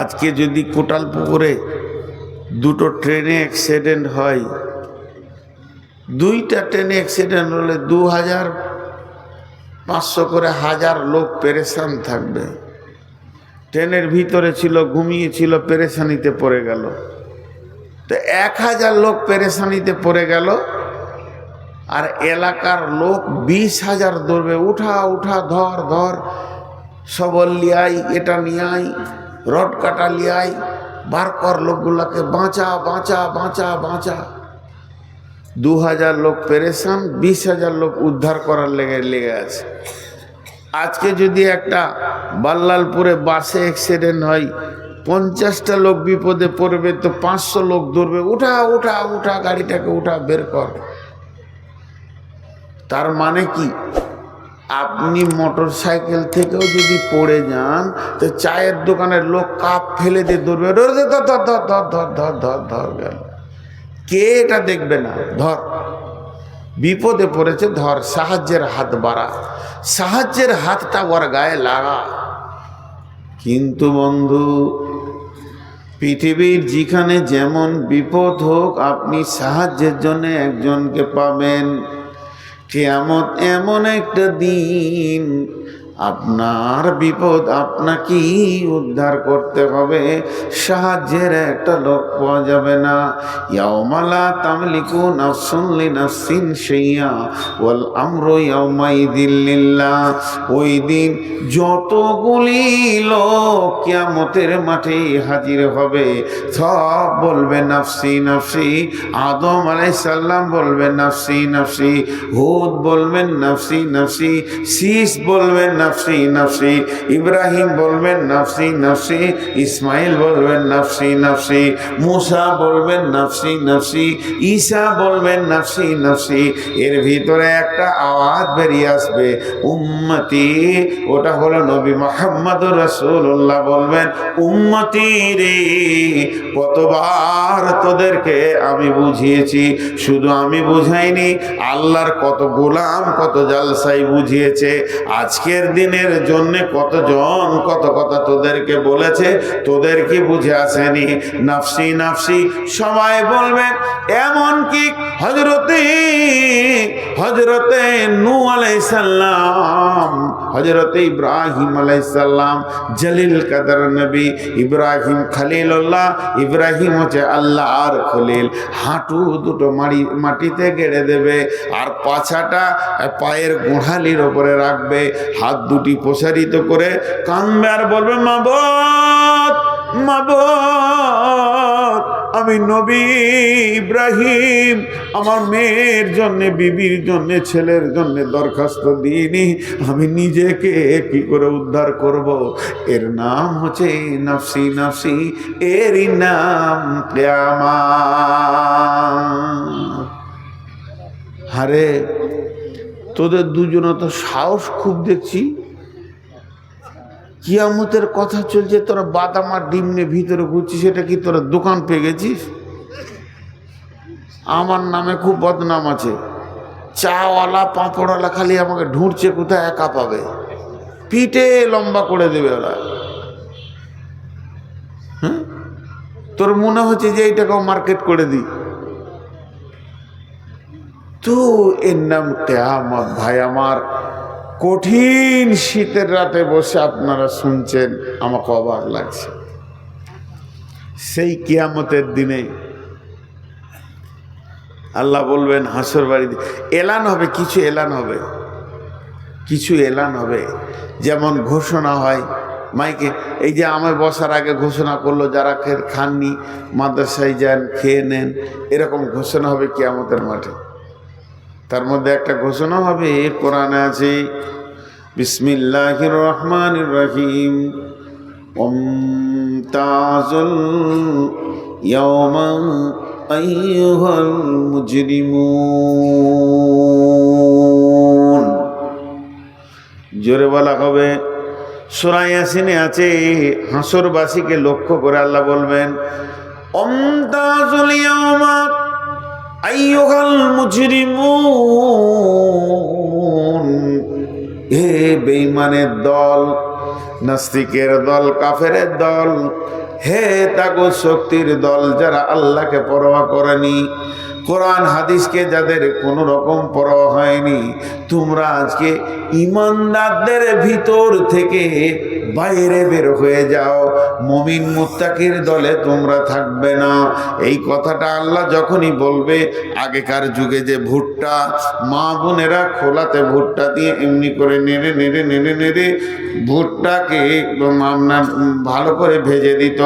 আজকে যদি কোটাল পুকুরে দুটো ট্রেনে অ্যাক্সিডেন্ট হয়, দুইটা ট্রেনে অ্যাক্সিডেন্ট হলে দু হাজার পাঁচশো করে হাজার লোক পেরেশান থাকবে। ট্রেনের ভিতরে ছিল ঘুমিয়েছিল পেরেশানিতে পড়ে গেল। তো এক হাজার লোক পেরেশানিতে পড়ে গেল, আর এলাকার লোক বিশ হাজার দৌড়বে উঠা উঠা, ধর ধর, সবল এটা নিয়াই। রড কাটা লিয়াই, বার কর লোকগুলাকে, বাঁচা বাঁচা বাঁচা বাঁচা। দু হাজার লোক পেরেশান বিশ হাজার লোক উদ্ধার করার লেগে লেগে আছে। আজকে যদি একটা বাল্লালপুরে বাসে অ্যাক্সিডেন্ট হয়, পঞ্চাশটা লোক বিপদে পড়বে, তো পাঁচশো লোক ধরবে। উঠা উঠা উঠা, গাড়িটাকে উঠা, বের কর। তার মানে কি? আপনি মোটর সাইকেল থেকেও যদি পড়ে যান তো চায়ের দোকানের লোক কাপ ফেলে দিয়ে দৌড়বে ধর ধর ধর ধর ধর ধর ধর ধর ধর গেল কে এটা দেখবে না ধর বিপদে পড়েছে ধর সাহায্যের হাত বাড়া সাহায্যের হাতটা ওর গায়ে লাগা কিন্তু বন্ধু পৃথিবীর যেখানে যেমন বিপদ হোক আপনি সাহায্যের জন্য একজনকে পাবেন কেমন এমন একটা দিন আপনার বিপদ আপনাকেই উদ্ধার করতে হবে। সাহায্যের একটা লোক পাওয়া যাবে না। ইয়াওমালা তামলিকু নাফসুন লিনাফসিন শাইয়া ওয়াল আমরু ইয়াওমাইদিন লিল্লাহ। ওই দিন যতগুলি লোক কিয়ামতের মাঠে হাজির হবে, সব বলবে নাফসি নাফসি। আদম আলাইহিস সালাম বলবেন নাফসি নাফসি। হুদ বলবেন নাফসি নাফসি। শীষ বলবেন নাফসি নাফসি। ইব্রাহিম বলবেন নাফসি নাফসি। ইসমাইল বলবেন নাফসি নাফসি। মুসা বলবেন নাফসি নাফসি। ঈসা বলবেন নাফসি নাফসি। এর ভিতরে একটা আওয়াজ বেরিয়ে আসবে। উম্মতি, ওটা হলো নবী মোহাম্মদ রসুল্লাহ বলবেন, উম্মতি রে, কতবার তোদেরকে আমি বুঝিয়েছি। শুধু আমি বুঝাইনি, আল্লাহর কত গোলাম, কত জালসাই বুঝিয়েছে। আজকের দিনের জন্য কতজন কত কথা তোদেরকে বলেছে, তোদের কি বুঝে আসেনি? নাফসি নাফসি, সবাই বলবে এমন কি হজরতে হজরতে নু আলাইসাল্লাম হজরতে ইব্রাহিম আলাইসাল্লাম জলিল কাদার নবী, ইব্রাহিম খালিল্লাহ ইব্রাহিম হচ্ছে আল্লাহ আর খলিল। হাঁটু দুটো মাটি মাটিতে গেড়ে দেবে আর পাছাটা পায়ের গোড়ালির ওপরে রাখবে। হাত দুটি প্রসারিত করে আর বলবে মাবত মাবত আমি নবী ইব্রাহিম। আমার মেয়ের জন্যে, বিবির জন্যে, ছেলের জন্যে দরখাস্ত দিইনি। আমি নিজেকে কি করে উদ্ধার করব? এর নাম হচ্ছে নাফসি নাফসি, এরই নাম কেয়ামা হারে তোদের দুজনে তো সাহস খুব দেখছি। কিয়ামতের কথা চলছে, তোরা বাদাম আর ডিম নিয়ে ভিতরে ঘুরছিস, সেটা কি তোরা দোকান পেয়ে গেছিস? আমার নামে খুব বদনাম আছে। চাওয়ালা, পাঁপড়ওয়ালা খালি আমাকে ঢুঁড়ছে, কোথায় একা পাবে? পিঠে লম্বা করে দেবে ওরা। হ্যাঁ? তোর মনে হচ্ছে যে এইটাকেও মার্কেট করে দিই। তো এর নাম কেয়ামত ভাই আমার কঠিন শীতের রাতে বসে আপনারা শুনছেন, আমাকে অবাক লাগছে। সেই কিয়ামতের দিনে আল্লাহ বলবেন, হাসর বাড়িতে এলান হবে, কিছু এলান হবে। কিছু এলান হবে। যেমন ঘোষণা হয়, মাইকে, এই যে আমার বসার আগে ঘোষণা করল, যারা খাননি, মাদ্রাসায় যান, খেয়ে নেন, এরকম ঘোষণা হবে কিয়ামতের মাঠে। তার মধ্যে একটা ঘোষণা হবে কোরআনে আছে বিসমিল্লাহ রহমান রহিম, ওমতাজুল ইয়াওমা আইয়ুহাল মুজরিমুন। জোরে বলা হবে সুরাই ইয়াসিনে আছে, হাসরবাসীকে লক্ষ্য করে আল্লাহ বলবেন অমতাজুল ইয়াওমা আইয়ুহাল মুজরিমুন। হে বেঈমানের দল, নাস্তিকের দল, কাফেরের দল, হে তাগো শক্তির দল যারা আল্লাহকে পরোয়া করেনি, কোরআন, হাদিসকে যাদের কোনো রকম পরোয়া হয়নি, তোমরা আজকে ইমানদারদের ভিতর থেকে বাইরে বের হয়ে যাও। মমিন মুত্তাকির দলে তোমরা থাকবে না। এই কথাটা আল্লাহ যখনই বলবে, আগেকার যুগে যে ভুট্টা, মা বোনেরা খোলাতে ভুট্টা দিয়ে এমনি করে নেড়ে নেড়ে নেড়ে নেড়ে ভুট্টাকে আপনার ভালো করে ভেজে দিত।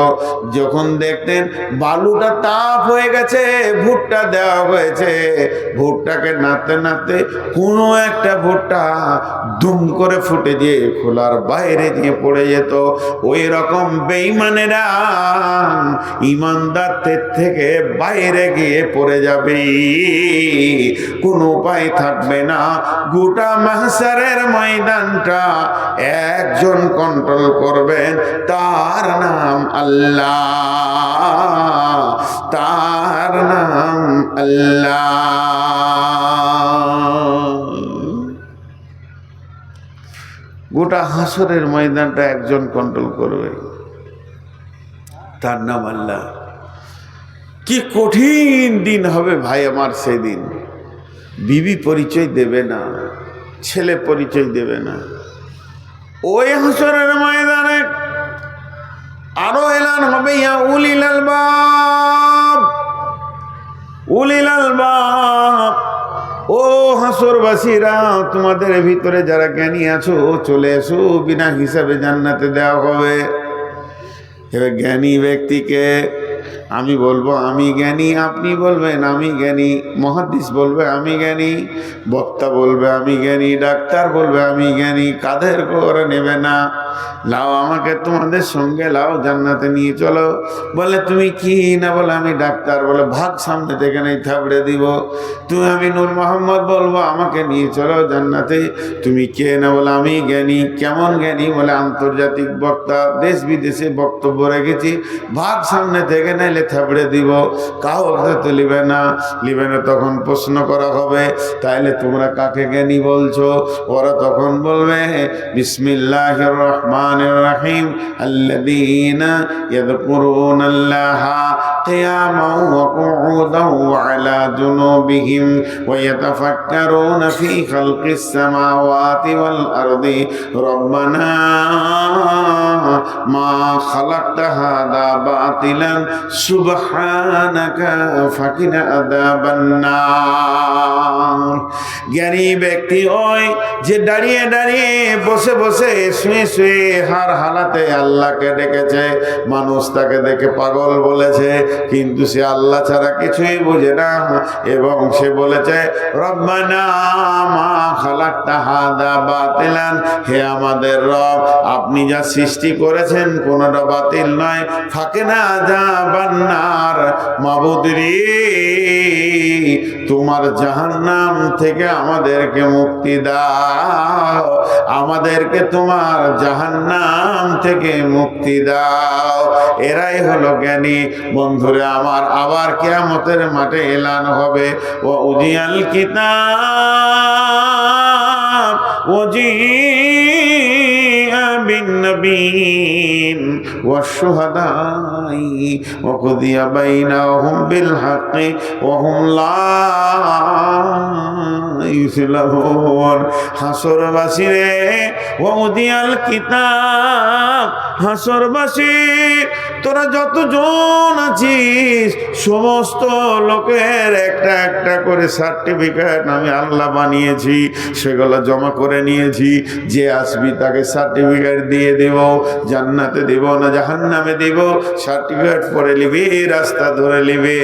যখন দেখতেন বালুটা তাপ হয়ে গেছে, ভুট্টা দেওয়া হয়েছে। ভুট্টাকে নাড়তে নাড়তে কোনো একটা ভুট্টা দুম করে ফুটে দিয়ে খোলার বাইরে দিয়ে পড়ে যেত। ওই রকম বেইমানেরা ইমানদারদের থেকে বাইরে গিয়ে পড়ে যাবে। কোনো উপায় থাকবে না। গোটা মাহসারের ময়দানটা একজন কন্ট্রোল করবেন। তার নাম আল্লাহ। তার নাম আল্লাহ। গোটা হাসরের ময়দানটা একজন কন্ট্রোল করবে। তার নাম আল্লাহ। কি কঠিন দিন হবে ভাই আমার সেদিন। বিবি পরিচয় দেবে না, ছেলে পরিচয় দেবে না। ওই হাসরের ময়দানে আরও এলান হবে ইয়া উলিল আলবাব উলিল আলবাব ও হাসরবাসীরা তোমাদের ভিতরে যারা জ্ঞানী আছো, চলে এসো, বিনা হিসাবে জান্নাতে দেওয়া হবে। এবার জ্ঞানী ব্যক্তিকে আমি বলব, আমি জ্ঞানী, আপনি বলবেন, আমি জ্ঞানী। মহাদিস বলবে, আমি জ্ঞানী। বক্তা বলবে, আমি জ্ঞানী। ডাক্তার বলবে, আমি জ্ঞানী। কাদের করে নেবে না? লাও আমাকে তোমাদের সঙ্গে, লাও জান্নাতে নিয়ে চলো। বলে, তুমি কি? না বলে, আমি ডাক্তার। বলে, ভাগ সামনে থেকে নেই, থাবড়ে দিব। তুমি, আমি নূর মোহাম্মদ বলব, আমাকে নিয়ে চলো জান্নাতে। তুমি কে? না বলে, আমি জ্ঞানী। কেমন জ্ঞানী? বলে, আন্তর্জাতিক বক্তা, দেশ বিদেশে বক্তব্য রেখেছি। ভাগ সামনে থেকে নাইলে থাবড়ে দিব। কাউ তো লিবে না। লিবে না তখন প্রশ্ন করা হবে, তাইলে তোমরা কাকে জ্ঞানী বলছো? ওরা তখন বলবে বিসমিল্লাহ الرحمن الرحيم. الذين يذكرون الله قياما وقعودا وعلى جنوبهم ويتفكرون في خلق السماوات والأرض ربنا ما خلقت هذا باطلا سبحانك فقنا عذاب النار জ্ঞানী ব্যক্তি ওই যে দাঁড়িয়ে দাঁড়িয়ে বসে বসে শুয়ে শুয়ে হার হালাতে আল্লাহকে ডেকেছে মানুষ তাকে দেখে পাগল বলেছে কিন্তু সে আল্লাহ ছাড়া কিছুই বোঝে না। এবং সে বলেছে বাতিলান। হে আমাদের রব, আপনি যা সৃষ্টি করেছেন কোনটা বাতিল নয়। ফাঁকে না যা বান্নার মাবুদরি। তোমার জাহান্নাম থেকে আমাদেরকে মুক্তি দাও আমাদেরকে তোমার জাহান্নাম থেকে মুক্তি দাও এরাই হলো জ্ঞানী বন্ধুরে আমার আবার কেয়ামতের মাঠে এলান হবে ও উজিয়াল কিতাব وجيء بالنبيين والشهداء وقضي بينهم بالحق وهم لا يسلمون হাসরবাসী রে ওদিয়াল কিতাব হাসরবাসী তোরা যতজন আছিস, সমস্ত লোকের একটা একটা করে সার্টিফিকেট আমি আল্লাহ বানিয়েছি, সেগুলো জমা করে নিয়েছি। যে আসবি তাকে সার্টিফিকেট দিয়ে দেব, জান্নাতে দেব না জাহান্নামে দেব, সার্টিফিকেট পরে নিবি, রাস্তা ধরে নিবে।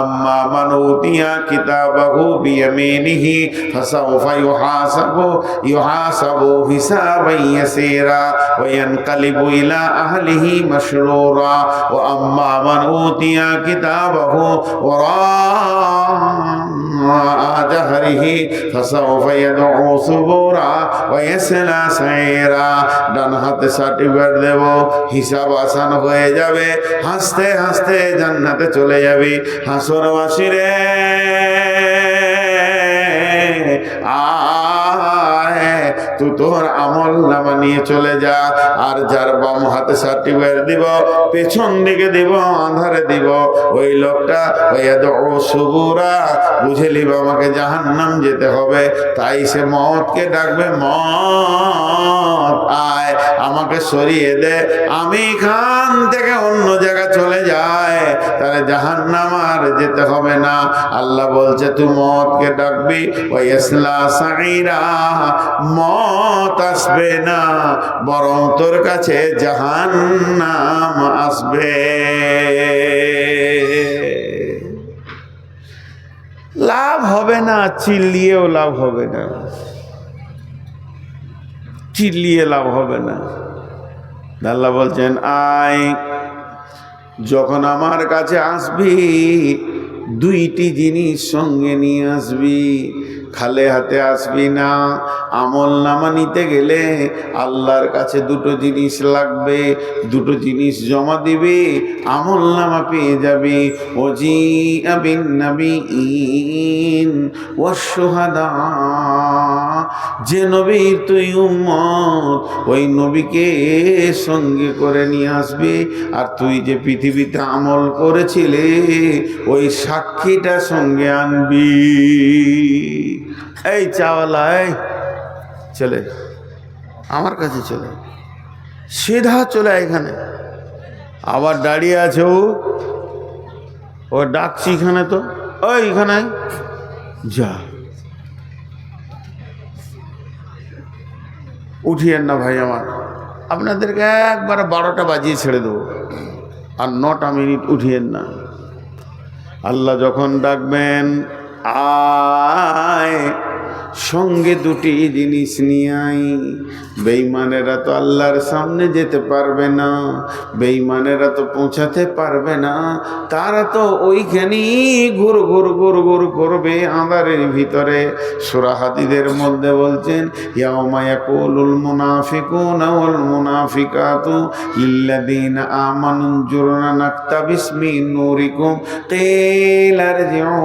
আম্মা মানউতিয়া কিতাবাহু বিয়ামিনিহি, ফাসাউফা ইউহাসাবু ইউহাসাবু হিসাবান ইয়াসীরা, ওয়া ইয়ানকালিবু ইলা আহলিহি মাসরুরা ওয়া আম্মা মান উতিয়া কিতাবাহু জাহরিহি ফাসাউফা ইয়াদউ সুবুরা ওয়া ইয়াসলা সাইরা। ডান হাতে সার্টিফিকেট দেব, হিসাব আসান হয়ে যাবে, হাসতে হাসতে জান্নাতে চলে যাবি। হাসরবাসী রে তুই তোর আমল নামা নিয়ে চলে যা আর যার বাম হাতে সার্টিফিকেট দিব পেছন দিকে দিব আধারে দিব ওই লোকটা ওই সুবুরা বুঝে লিব আমাকে জাহান্নাম যেতে হবে। তাই সে মতকে ডাকবে মত আয়, আমাকে সরিয়ে দে। আমি এখান থেকে অন্য জায়গা চলে যায় তাহলে জাহান্নাম আর যেতে হবে না। আল্লাহ বলছে, তুই মতকে ডাকবি ওই ইসলা সাইরা মত আসবে না, বরং তোর কাছে জাহান নাম আসবে। লাভ হবে না, চিল্লিয়েও লাভ হবে না। চিল্লিয়ে লাভ হবে না। আল্লাহ বলছেন, আয়, যখন আমার কাছে আসবি, দুইটি জিনিস সঙ্গে নিয়ে আসবি। খালে হাতে আসবি না। আমল নামা নিতে গেলে আল্লাহর কাছে দুটো জিনিস লাগবে, দুটো জিনিস জমা দিবে, আমল নামা পেয়ে যাবে। ওজি আবিন ইন ও সোহাদা যে নবীর তুই উম্মত, ওই নবীকে সঙ্গে করে নিয়ে আসবি। আর তুই যে পৃথিবীতে আমল করেছিলে, ওই সাক্ষীটা সঙ্গে আনবি। এই চাওয়ালা, এই চলে, আমার কাছে চলে, সিধা চলে এখানে। আবার দাঁড়িয়ে আছে ও ও ডাকছি এখানে তো ওইখানে যা। উঠিয়েন না ভাই আমার। আপনাদেরকে একবার বারোটা বাজিয়ে ছেড়ে দেবো। আর নটা মিনিট উঠিয়েন না। আল্লাহ যখন ডাকবেন, আয়। সঙ্গে দুটি জিনিস নিয়ে আই বেইমানেরা তো আল্লাহর সামনে যেতে পারবে না বেইমানেরা তো পৌঁছাতে পারবে না। তারা তো ওইখানেই ঘুর ঘুর ঘুর ঘুর করবে আঁধারের ভিতরে। সুরাহাতিদের মধ্যে বলছেন ইয়ামায়াকুলুল মুনাফিকুন ওয়াল মুনাফিকাতু লিল্লাযীনা আমানু জুরনা নাকতাবিস মিন নূরিকুম। কিলারজিউ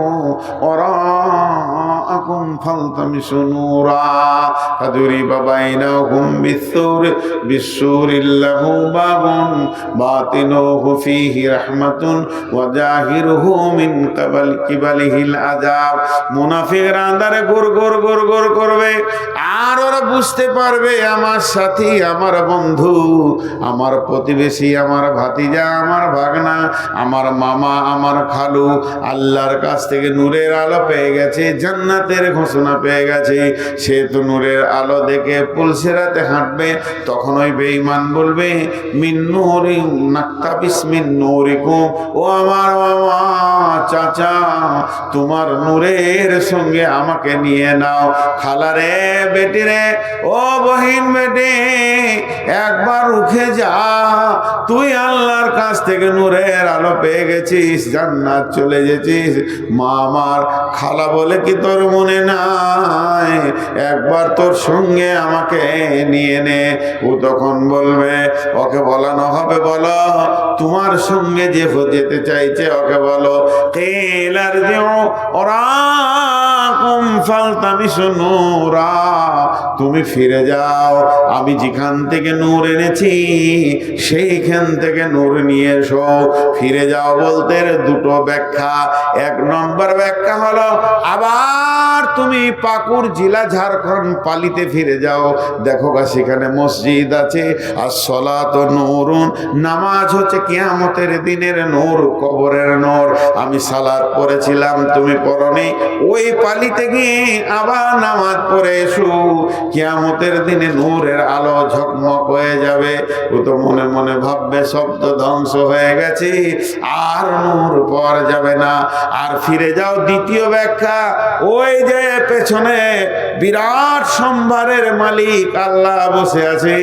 ওয়ারাআকুম ফালতামিস فالتمسوا نورا فضرب بينهم بالسور بالسور له باب باطنه فيه رحمة وظاهره من قبل قبله العذاب মুনাফিকরা আন্দারে গুর গুর গুর গুর করবে আর ওরা বুঝতে পারবে আমার সাথী আমার বন্ধু আমার প্রতিবেশী আমার ভাতিজা আমার ভাগনা আমার মামা আমার খালু আল্লাহর কাছ থেকে নূরের আলো পেয়ে গেছে জান্নাতের ঘোষণা পেয়ে গেছে, সে তো নূরের আলো দেখে পুলসেরাতে হাঁটবে, তখন ওই বেঈমান বলবে মিন্নুরি নাক্তাবিস মিন্নুরিকুম ও আমার মামা, চাচা, তোমার নূরের সঙ্গে আমাকে নিয়ে নাও। খালারে বেটি রে, ও বহিন বেটি, একবার উঠে যা। তুই আল্লাহর কাছ থেকে নূরের আলো পেয়ে গেছিস, জান্নাত চলে গেছিস। মা আমার খালা বলে কি তোর মনে নাই একবার তোর সঙ্গে আমাকে নিয়ে নে। ও তখন বলবে, ওকে বলানো হবে, বলো, তোমার সঙ্গে যে যেতে চাইছে, ওকে বলো কেলার যে ওরা কুম ফালতামিসু নূরা। তুমি ফিরে যাও, আমি যেখান থেকে নূর এনেছি, সেইখান থেকে নূর নিয়ে এসো। ফিরে যাও বলতে দুটো ব্যাখ্যা। এক নম্বর ব্যাখ্যা হলো, আবার তুমি পাকুর জেলা ঝাড়খণ্ড পালিতে ফিরে যাও। দেখো গা, সেখানে মসজিদ আছে। আর সলা তো নূরুন, নামাজ হচ্ছে কেয়ামতের দিনের নূর, কবরের নূর। আমি সালাদ পড়েছিলাম, তুমি পড়নি। ওই পালিতে গিয়ে আবার নামাজ পড়ে এসো। কিয়ামতের দিনে নূরের আলো ঝকমক হয়ে যাবে। ও তো মনে মনে ভাববে শব্দ ধ্বংস হয়ে গেছে, আর নূর পাওয়া যাবে না। আর ফিরে যাও দ্বিতীয় ব্যাখ্যা, ওই যে পেছনে বিরাট সম্ভারের মালিক আল্লাহ বসে আছে।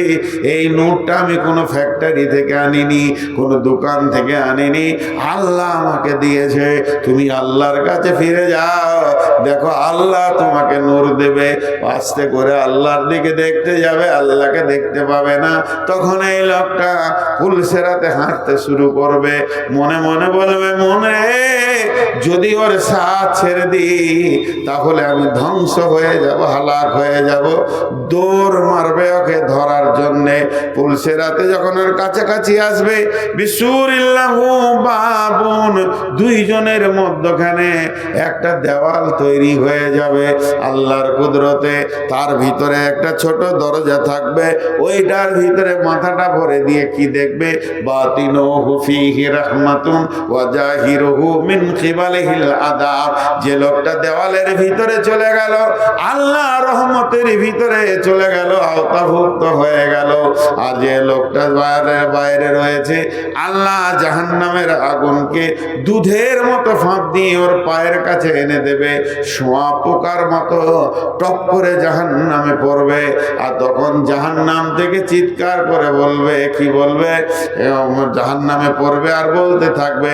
এই নূরটা আমি কোনো ফ্যাক্টরি থেকে আনিনি, কোনো দোকান থেকে আনিনি। আল্লাহ আমাকে দিয়েছে, তুমি আল্লাহর কাছে ফিরে যাও। দেখো আল্লাহ তোমাকে নূর দেবে। আস্তে করে আল্লাহর দিকে দেখতে যাবে, আল্লাহকে দেখতে পাবে না। তখন এই লোকটা পুলসেরাতে হাঁটতে শুরু করবে। মনে মনে বলবে, মনে, যদি ওর সাথ ছেড়ে দিই, তাহলে আমি ধ্বংস হয়ে যাব, হালাক হয়ে যাব। দৌড় মারবে ওকে ধরার জন্যে। পুলসেরাতে যখন ওর কাছাকাছি আসবে বিশুরিল্লাহু বাবুন দুইজনের মধ্যখানে একটা দেওয়াল তৈরি হয়ে যাবে। আল্লাহর কুদরতে তার ভিতরে একটা ছোট দরজা থাকবে। ওইটার ভিতরে মাথাটা ভরে দিয়ে কি দেখবে? যে লোকটা দেওয়ালের ভিতরে চলে গেল, আল্লাহ রহমতের ভিতরে চলে গেল, আওতাভুক্ত হয়ে গেল। আর যে লোকটা বাইরে বাইরে রয়েছে, আল্লাহ জাহান্নামের আগুনকে দুধের মতো ফাঁক দিয়ে ওর পায়ের কাছে এনে দেবে। শোয়া পোকার মতো টপ করে জাহান নামে পড়বে। আর তখন জাহান নাম থেকে চিৎকার করে বলবে, কি বলবে? জাহান নামে পড়বে আর বলতে থাকবে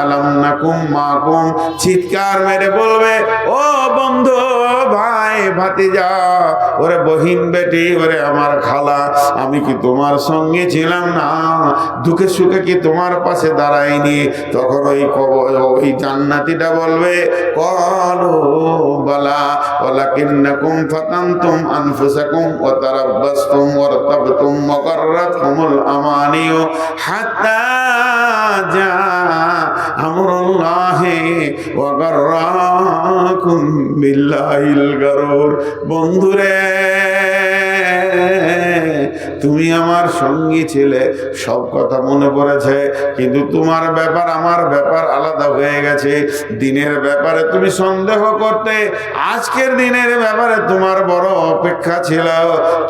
আলাম চিৎকার মেরে বলবে, ও বন্ধু আয় ভাতিজা, ওরে বহিন বেটি, ওরে আমার খালা, আমি কি তোমার সঙ্গে ছিলাম না? দুঃখে সুখে কি তোমার পাশে দাঁড়াইনি তখন ওই কব, ওই জান্নাতিটা বলবে, কলো বলা ওলা কিন্নাকুম ফাকান্তুম আনফুসাকুম ওয়া তারাব্বাসতুম ওয়া রাতাবতুম ওয়া আমানিও হাত্তা جاء أمر الله وغراكم بالله الغرور বন্ধুরে তুমি আমার সঙ্গী ছিলে, সব কথা মনে পড়েছে, কিন্তু তোমার ব্যাপার আমার ব্যাপার আলাদা হয়ে গেছে। দিনের ব্যাপারে তুমি সন্দেহ করতে, আজকের দিনের ব্যাপারে তোমার বড় অপেক্ষা ছিল,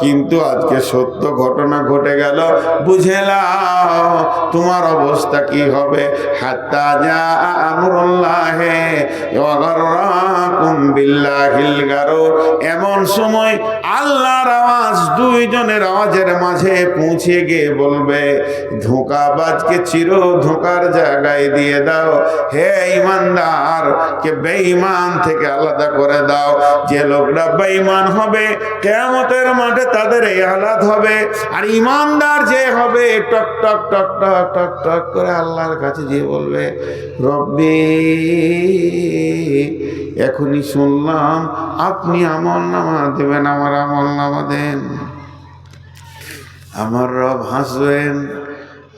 কিন্তু আজকে সত্য ঘটনা ঘটে গেল। বুঝে নাও, তোমার অবস্থা কি হবে? হাত্তা যা আমরুল্লাহে এমন সময় আল্লাহর আওয়াজ, দুইজনের আওয়াজের মাঝে পৌঁছে গিয়ে বলবে, ধোঁকাবাজকে চির ধোঁকার জায়গায় দিয়ে দাও। হে ইমানদার, কে বেঈমান থেকে আলাদা করে দাও। যে লোকরা বেঈমান হবে, কেয়ামতের মাঠে তাদের এই হালাত হবে। আর ইমানদার যে হবে, টক টক টক টক টক টক করে আল্লাহর কাছে গিয়ে বলবে, রব্বি, এখনই শুনলাম আপনি আমল নামা দেবেন, আমার আমল নামা দেন। আমার রব হাসবেন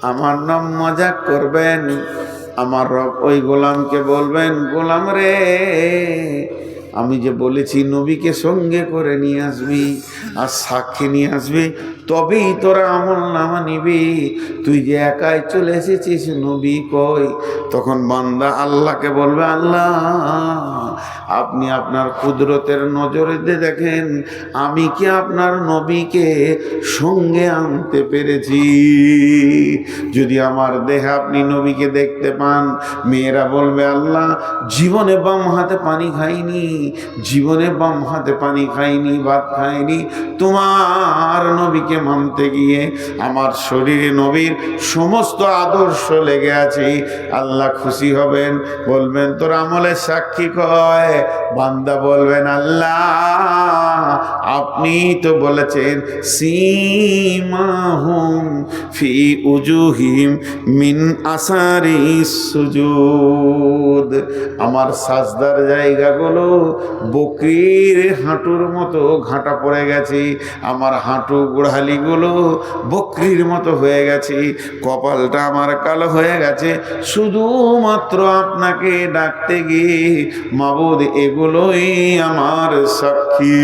আমার নাম মজাক করবেন আমার রব ওই গোলামকে বলবেন গোলাম রে আমি যে বলেছি, নবীকে সঙ্গে করে নিয়ে আসবি আর সাক্ষী নিয়ে আসবি, তবেই তোরা আমল নামা নিবি। তুই যে একাই চলে এসেছিস, নবী কই? তখন বান্দা আল্লাহকে বলবে, আল্লাহ, আপনি আপনার কুদরতের নজরে দেখেন, আমি কি আপনার নবীকে সঙ্গে আনতে পেরেছি? যদি আমার দেহে আপনি নবীকে দেখতে পান, মেয়েরা বলবে, আল্লাহ, জীবনে বাম হাতে পানি খাইনি। জীবনে বাম হাতে পানি খাইনি, ভাত খাইনি। তোমার নবীকে মানতে গিয়ে আমার শরীরে নবীর সমস্ত আদর্শ লেগে আছে। আল্লাহ খুশি হবেন, বলবেন, তোর আমলের সাক্ষী কয়? বান্দা বলবেন, আল্লাহ, আপনি তো বলেছেন, সীমাহুম ফি উজুহিম মিন আসারি সুজুদ। আমার সাজদার জায়গাগুলো বকরির হাঁটুর মতো ঘাটা পড়ে গেছি, আমার হাঁটু গোড়ালিগুলো বকরির মতো হয়ে গেছে, কপালটা আমার কালো হয়ে গেছে, শুধুমাত্র আপনাকে ডাকতে গিয়ে মাবুদ এগুলোই আমার সাক্ষী।